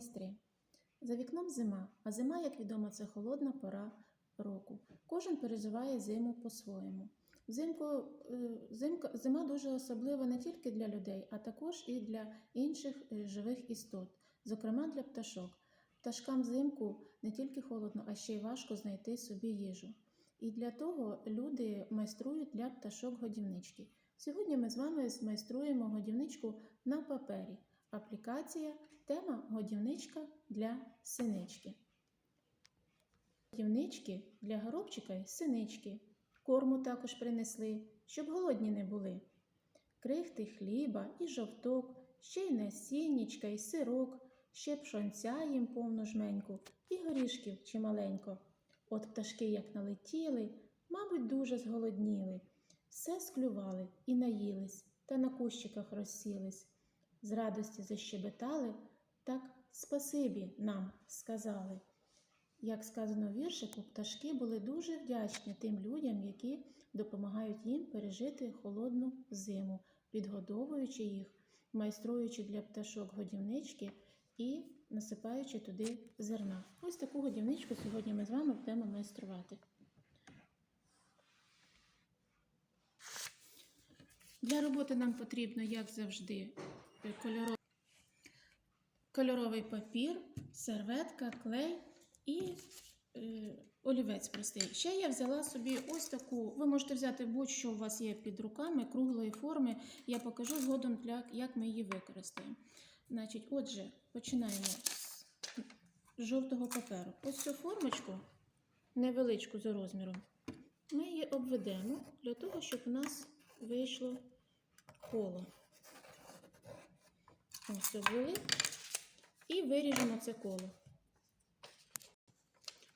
майстри. За вікном зима, а зима, як відомо, це холодна пора року. Кожен переживає зиму по-своєму. Взимку, е, зимка, зима дуже особлива не тільки для людей, а також і для інших е, живих істот, зокрема для пташок. Пташкам взимку не тільки холодно, а ще й важко знайти собі їжу. І для того люди майструють для пташок годівнички. Сьогодні ми з вами змайструємо годівничку на папері. Аплікація тема годівничка для синички. Годівнички для горобчика й синички. Корму також принесли, щоб голодні не були. Крихти хліба і жовток, ще й насіннячка і сирок, ще пшонця їм повну жменьку, і горішків чималенько. От пташки, як налетіли, мабуть, дуже зголодніли. Все склювали і наїлись, та на кущиках розсілись. З радості защебетали, так спасибі нам сказали. Як сказано в віршику, пташки були дуже вдячні тим людям, які допомагають їм пережити холодну зиму, підгодовуючи їх, майструючи для пташок годівнички і насипаючи туди зерна. Ось таку годівничку сьогодні ми з вами будемо майструвати. Для роботи нам потрібно, як завжди, кольоровий, папір, серветка, клей і е, олівець простий. Ще я взяла собі ось таку. Ви можете взяти будь-що у вас є під руками, круглої форми. Я покажу згодом, для, як ми її використаємо. Значить, отже, починаємо з жовтого паперу. Ось цю формочку, невеличку за розміром, ми її обведемо для того, щоб у нас вийшло коло. Ось обвели і виріжемо це коло.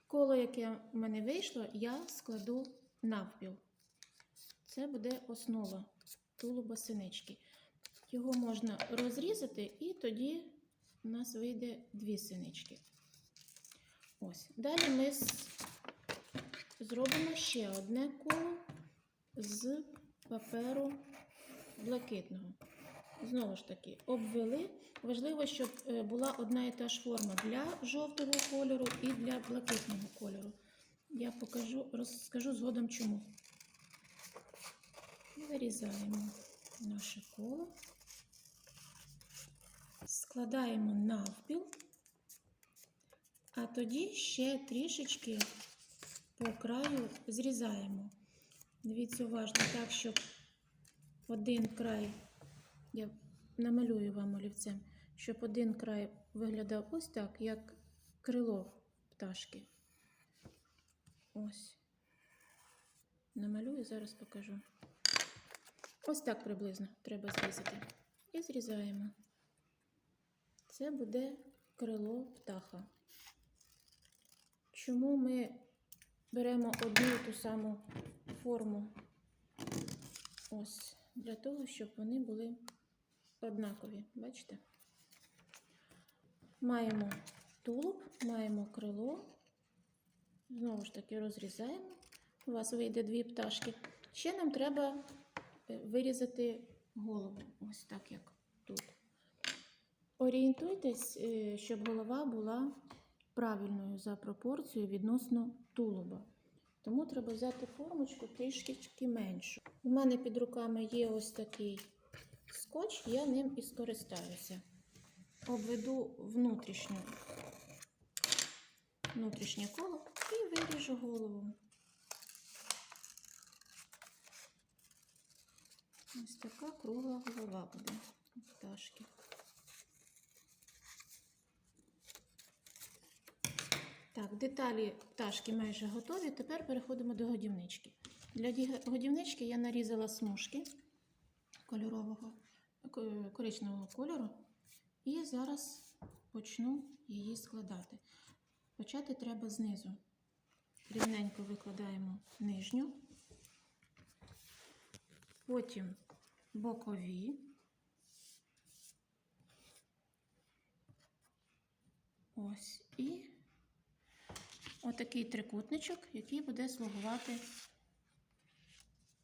Коло, яке в мене вийшло, я складу навпіл. Це буде основа тулуба синички. Його можна розрізати, і тоді у нас вийде дві синички. Ось. Далі ми зробимо ще одне коло з паперу блакитного. Знову ж таки, обвели. Важливо, щоб е, була одна і та ж форма для жовтого кольору і для блакитного кольору. Я покажу, розкажу згодом чому. Вирізаємо наше коло, складаємо навпіл, а тоді ще трішечки по краю зрізаємо. Дивіться уважно так, щоб один край, я намалюю вам олівцем, щоб один край виглядав ось так, як крило пташки. Ось. Намалюю, зараз покажу. Ось так приблизно треба зрізати. І зрізаємо. Це буде крило птаха. Чому ми беремо одну і ту саму форму? Ось, для того, щоб вони були однакові. Бачите? Маємо тулуб, маємо крило. Знову ж таки розрізаємо. У вас вийде дві пташки. Ще нам треба е, вирізати голову. Ось так, як тут. Орієнтуйтесь, е, щоб голова була правильною за пропорцією відносно тулуба. Тому треба взяти формочку трішки меншу. У мене під руками є ось такий скотч, я ним і скористаюся. Обведу внутрішню, внутрішнє коло і виріжу голову. Ось така кругла голова буде пташки. Так, деталі пташки майже готові. Тепер переходимо до годівнички. Для годівнички я нарізала смужки кольорового, ко- коричневого кольору. І зараз почну її складати. Почати треба знизу. Рівненько викладаємо нижню, потім бокові. Ось і отакий трикутничок, який буде слугувати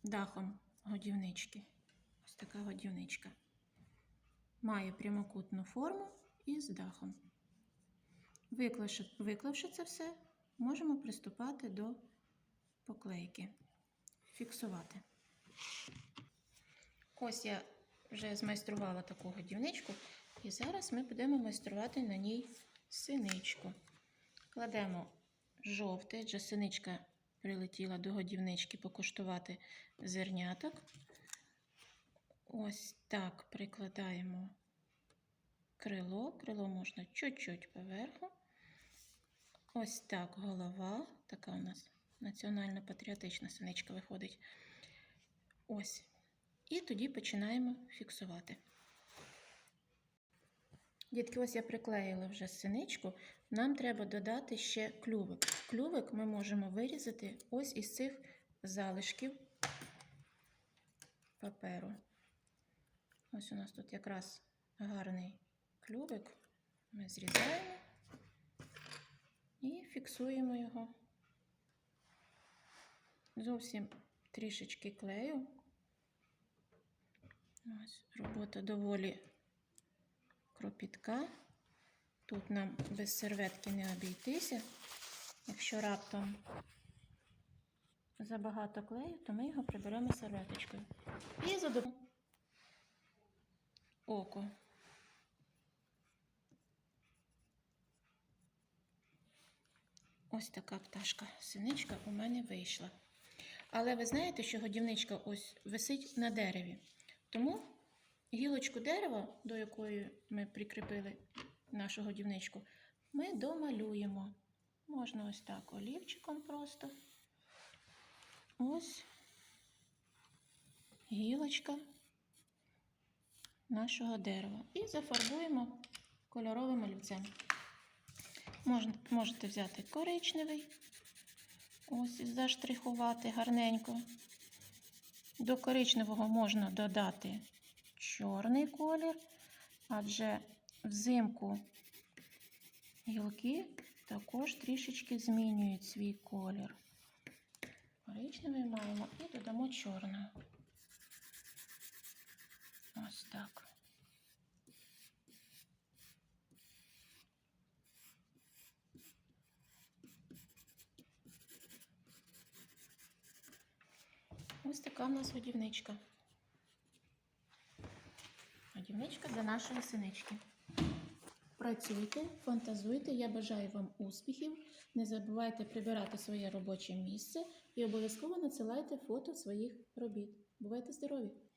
дахом годівнички. Ось така годівничка. Має прямокутну форму і з дахом. Виклавши це все, можемо приступати до поклейки. Фіксувати. Ось я вже змайструвала таку годівничку, і зараз ми будемо майструвати на ній синичку. Кладемо жовте, адже синичка прилетіла до годівнички покуштувати зерняток. Ось так прикладаємо крило. Крило можна чуть-чуть поверху. Ось так голова. Така у нас національно-патріотична синичка виходить. Ось. І тоді починаємо фіксувати. Дітки, ось я приклеїла вже синичку. Нам треба додати ще клювик. Клювик ми можемо вирізати ось із цих залишків паперу. Ось у нас тут якраз гарний клювик. Ми зрізаємо і фіксуємо його. Зовсім трішечки клею. Ось, робота доволі кропітка. Тут нам без серветки не обійтися. Якщо раптом забагато клею, то ми його приберемо серветочкою. І за око. Ось така пташка, синичка у мене вийшла. Але ви знаєте, що годівничка ось висить на дереві. Тому гілочку дерева, до якої ми прикріпили нашу годівничку, ми домалюємо. Можна ось так олівчиком просто. Ось гілочка нашого дерева. І зафарбуємо кольоровим олівцем. Можете взяти коричневий, ось заштрихувати гарненько. До коричневого можна додати чорний колір, адже взимку гілки також трішечки змінюють свій колір. Коричневий маємо і додамо чорного. Ось так. Ось така в нас годівничка. Годівничка для нашої синички. Працюйте, фантазуйте. Я бажаю вам успіхів. Не забувайте прибирати своє робоче місце і обов'язково надсилайте фото своїх робіт. Бувайте здорові!